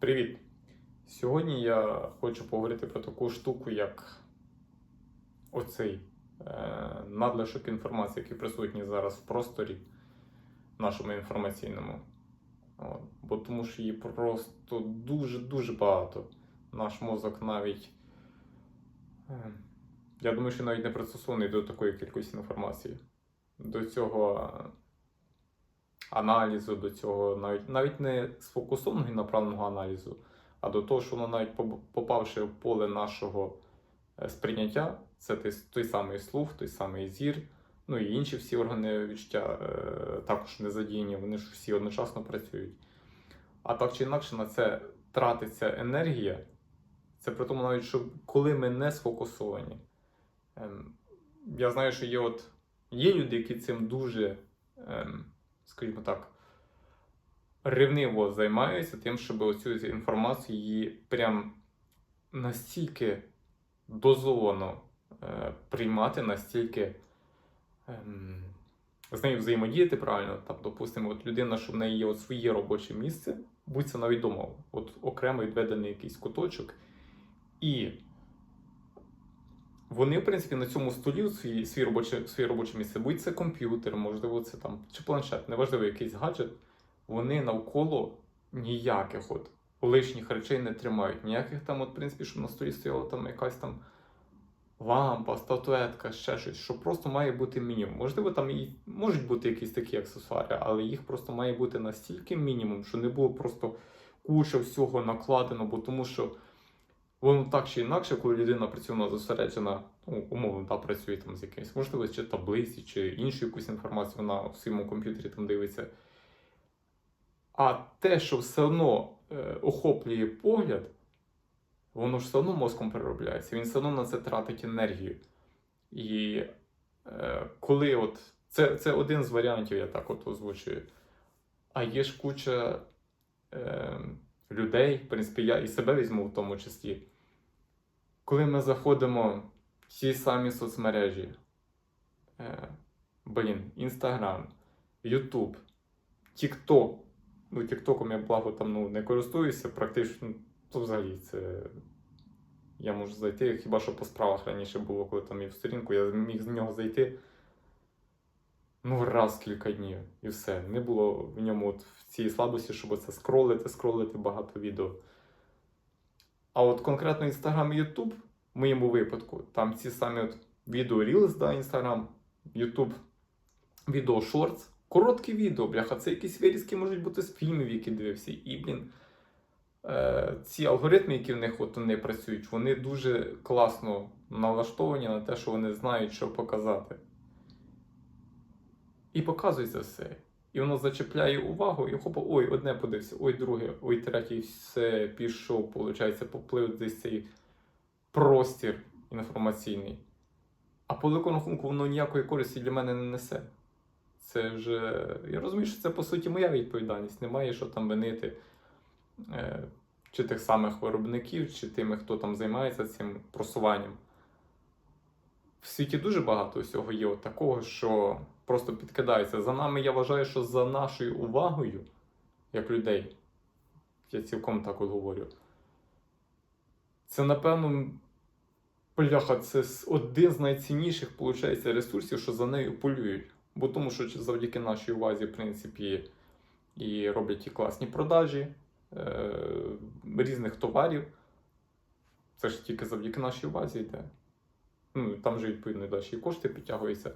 Привіт! Сьогодні я хочу поговорити про таку штуку, як оцей е, надлишок інформації, який присутній зараз в просторі нашому інформаційному. От. Бо тому що її просто дуже-дуже багато. Наш мозок навіть. е, Я думаю, що навіть не пристосований до такої кількості інформації. До цього аналізу, до цього навіть, навіть не сфокусованого і направленого аналізу, а до того, що воно навіть попавши в поле нашого е, сприйняття, це той, той самий слух, той самий зір, ну і інші всі органи відчуття е, також не задіяні, вони ж всі одночасно працюють. А так чи інакше на це тратиться енергія. Це при тому навіть, що коли ми не сфокусовані. Ем, я знаю, що є от є люди, які цим дуже, ем, скажімо так, ревниво займаються тим, щоб оцю інформацію її прям настільки дозовано е, приймати, настільки ем, з нею взаємодіяти правильно. Там, допустимо, от людина, що в неї є от своє робоче місце, будь це навіть дома, от окремо відведений якийсь куточок. І вони, в принципі, на цьому столі свій, свій робоче, своє робоче місце, будь це комп'ютер, можливо, це там чи планшет, неважливо, якийсь гаджет, вони навколо ніяких от лишніх речей не тримають. Ніяких там, от, в принципі, щоб на столі стояла там якась там лампа, статуетка, ще щось, що просто має бути мінімум. Можливо, там і можуть бути якісь такі аксесуари, але їх просто має бути настільки мінімум, що не було просто куча всього накладено, бо тому що. Воно так чи інакше, коли людина працює зосереджена, ну, умовно, та, працює там з якимось, можливо, чи таблиці, чи іншу якусь інформацію вона в своєму комп'ютері там дивиться. А те, що все одно е, охоплює погляд, воно ж все одно мозком переробляється, він все одно на це тратить енергію. І е, коли от це, це один з варіантів, я так от озвучую. А є ж куча. Е, людей, в принципі, я і себе візьму в тому числі. Коли ми заходимо в ті самі соцмережі, е, блін, Інстаграм, Ютуб, Тікток. Ну, Тіктоком я благо там ну, не користуюся, практично, то взагалі це. Я можу зайти, хіба що по справах раніше було, коли там мів сторінку, я міг з нього зайти. Ну, раз кілька днів і все. Не було в ньому от в цій слабості, щоб це скролити, скролити багато відео. А от конкретно Instagram і YouTube, в моєму випадку, там ці самі от відео Reels, да, Instagram, YouTube, відео Shorts, короткі відео, бляха, це якісь вирізки можуть бути з фільмів, які дивився. І, блін, е, ці алгоритми, які в них от вони працюють, вони дуже класно налаштовані на те, що вони знають, що показати. І показується все. І воно зачепляє увагу, і хопа, ой, одне подивився, ой, друге, ой, третє, все пішов, виходить, поплив десь цей простір інформаційний. А по великому рахунку воно ніякої користі для мене не несе. Це вже. Я розумію, що це по суті моя відповідальність. Немає що там винити е, чи тих самих виробників, чи тими, хто там займається цим просуванням. В світі дуже багато всього є от такого, що просто підкидається. За нами я вважаю, що за нашою увагою, як людей, я цілком так от говорю. Це, напевно, бляха, це один з найцінніших, виходить, ресурсів, що за нею полюють. Бо тому, що завдяки нашій увазі, в принципі, і роблять і класні продажі е- різних товарів. Це ж тільки завдяки нашій увазі йде. Ну, там же, відповідно, далі і кошти підтягуються.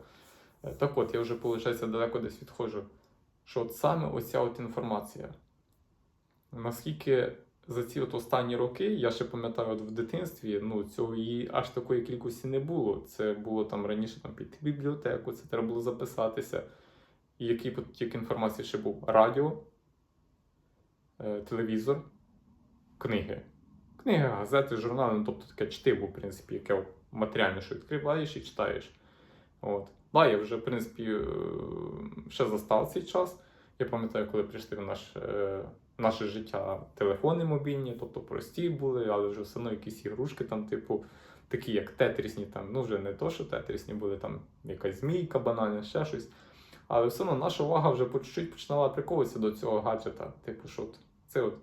Е, Так от, я вже, виходить, далеко десь відходжу. Що от саме оця от інформація. Наскільки за ці от останні роки, я ще пам'ятаю, от в дитинстві, ну, цього її аж такої кількості не було. Це було там раніше там, піти бібліотеку, це треба було записатися. І який потік інформації ще був? Радіо, е, телевізор, книги. Книги, газети, журнали, ну, тобто таке чтиво, в принципі, яке от матеріальне, що відкриваєш і читаєш. От. Да, я вже, в принципі, е, ще застав цей час. Я пам'ятаю, коли прийшли в наш, е, наше життя телефони мобільні, тобто прості були, але вже все одно якісь ігрушки, там, типу, такі як тетрісні, там, ну вже не то, що тетрісні були, там якась змійка банальна, ще щось. Але все одно наша увага вже по чуть-чуть починала приковуватися до цього гаджета. Типу, що це от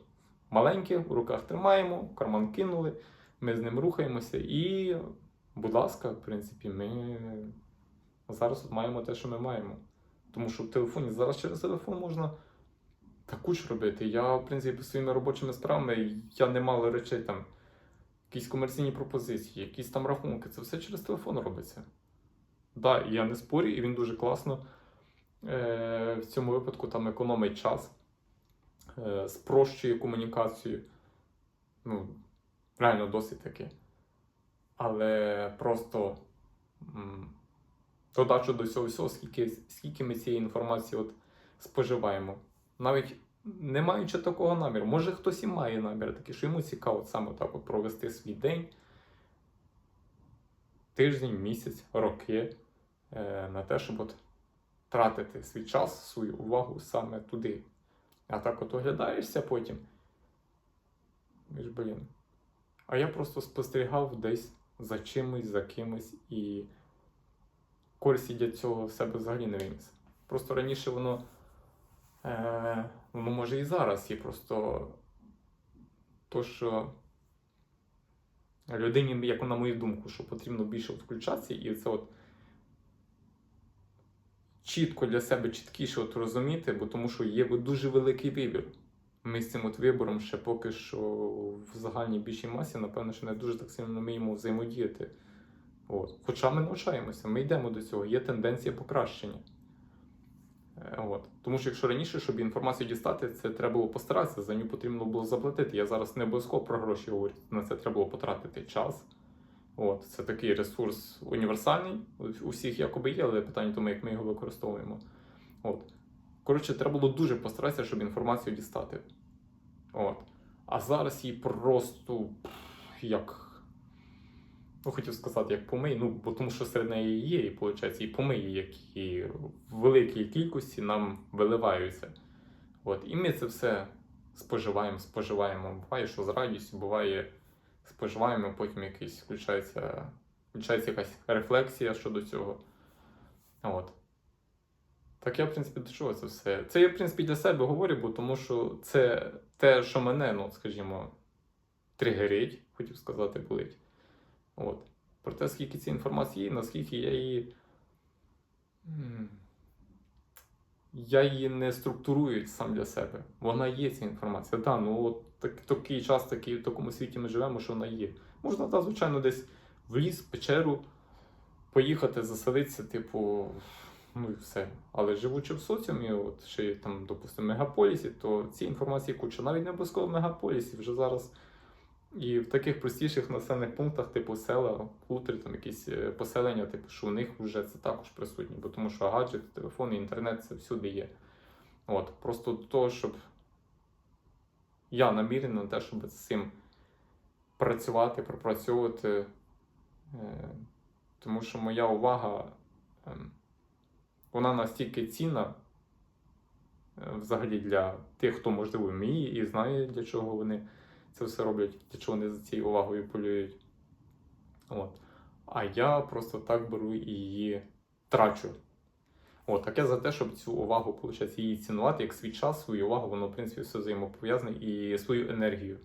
маленьке, в руках тримаємо, карман кинули, ми з ним рухаємося і, будь ласка, в принципі, ми зараз от маємо те, що ми маємо. Тому що в телефоні зараз через телефон можна таку ж робити. Я, в принципі, своїми робочими справами я не мало речей там, якісь комерційні пропозиції, якісь там рахунки. Це все через телефон робиться. Так, да, я не спорю, і він дуже класно е, в цьому випадку там економить час, е, спрощує комунікацію. Ну, реально досить таки. Але просто додачу до цього всього, скільки, скільки ми цієї інформації от споживаємо. Навіть не маючи такого наміру. Може хтось і має намір такий, що йому цікаво саме так от провести свій день, тиждень, місяць, роки е, на те, щоб от тратити свій час, свою увагу саме туди. А так от оглядаєшся потім. Блін. А я просто спостерігав десь за чимось, за кимось і користі для цього в себе взагалі не виніс. Просто раніше воно, е, воно може і зараз є просто то, що людині, як на мою думку, що потрібно більше включатися, і це от чітко для себе чіткіше от розуміти, бо тому що є дуже великий вибір. Ми з цим от вибором ще поки що в загальній більшій масі, напевно, що не дуже так сильно вміємо взаємодіяти. От. Хоча ми навчаємося, ми йдемо до цього, є тенденція покращення. Е, От. Тому що якщо раніше, щоб інформацію дістати, це треба було постаратися, за нього потрібно було заплатити. Я зараз не обов'язково про гроші говорю. На це треба було потратити час. От. Це такий ресурс універсальний, у- всіх якоби є, але питання тому, як ми його використовуємо. От. Коротше, треба було дуже постаратися, щоб інформацію дістати. От. А зараз її просто як. Ну, хотів сказати, як помий, ну, бо тому що серед неї є, і виходить, і помиї, які в великій кількості нам виливаються. От. І ми це все споживаємо, споживаємо. Буває, що з радістю, буває, споживаємо, потім якийсь включається, включається якась рефлексія щодо цього. От. Так я, в принципі, до чого це все? Це я, в принципі, для себе говорю, бо тому що це те, що мене, ну, скажімо, тригерить, хотів сказати, болить. От. Про те, скільки цієї інформації є, наскільки я її. Я її не структурую сам для себе. Вона є ця інформація. Так, ну от так, такий час, такий, в такому світі ми живемо, що вона є. Можна, так, звичайно, десь в ліс, в печеру поїхати, заселитися, типу, ну і все. Але живучи в соціумі, от ще й там, допустимо, мегаполісі, то цієї інформації куча. Навіть не обов'язково в мегаполісі, вже зараз і в таких простіших населених пунктах, типу села, хутори, там якісь е, поселення, типу, що у них вже це також присутні, бо тому що гаджети, телефони, інтернет це всюди є. От, просто до того, щоб я намірений на те, щоб з цим працювати, пропрацьовувати. Е, тому що моя увага, ем, вона настільки цінна е, взагалі для тих, хто можливо вміє і знає, для чого вони це все роблять, для чого вони за цією увагою полюють. От. А я просто так беру і її трачу. От, так я за те, щоб цю увагу, виходить, її цінувати як свій час, свою увагу, воно, в принципі, все взаємопов'язане і свою енергію.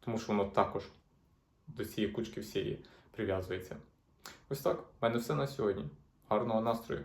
Тому що воно також до цієї кучки всієї прив'язується. Ось так. У мене все на сьогодні. Гарного настрою!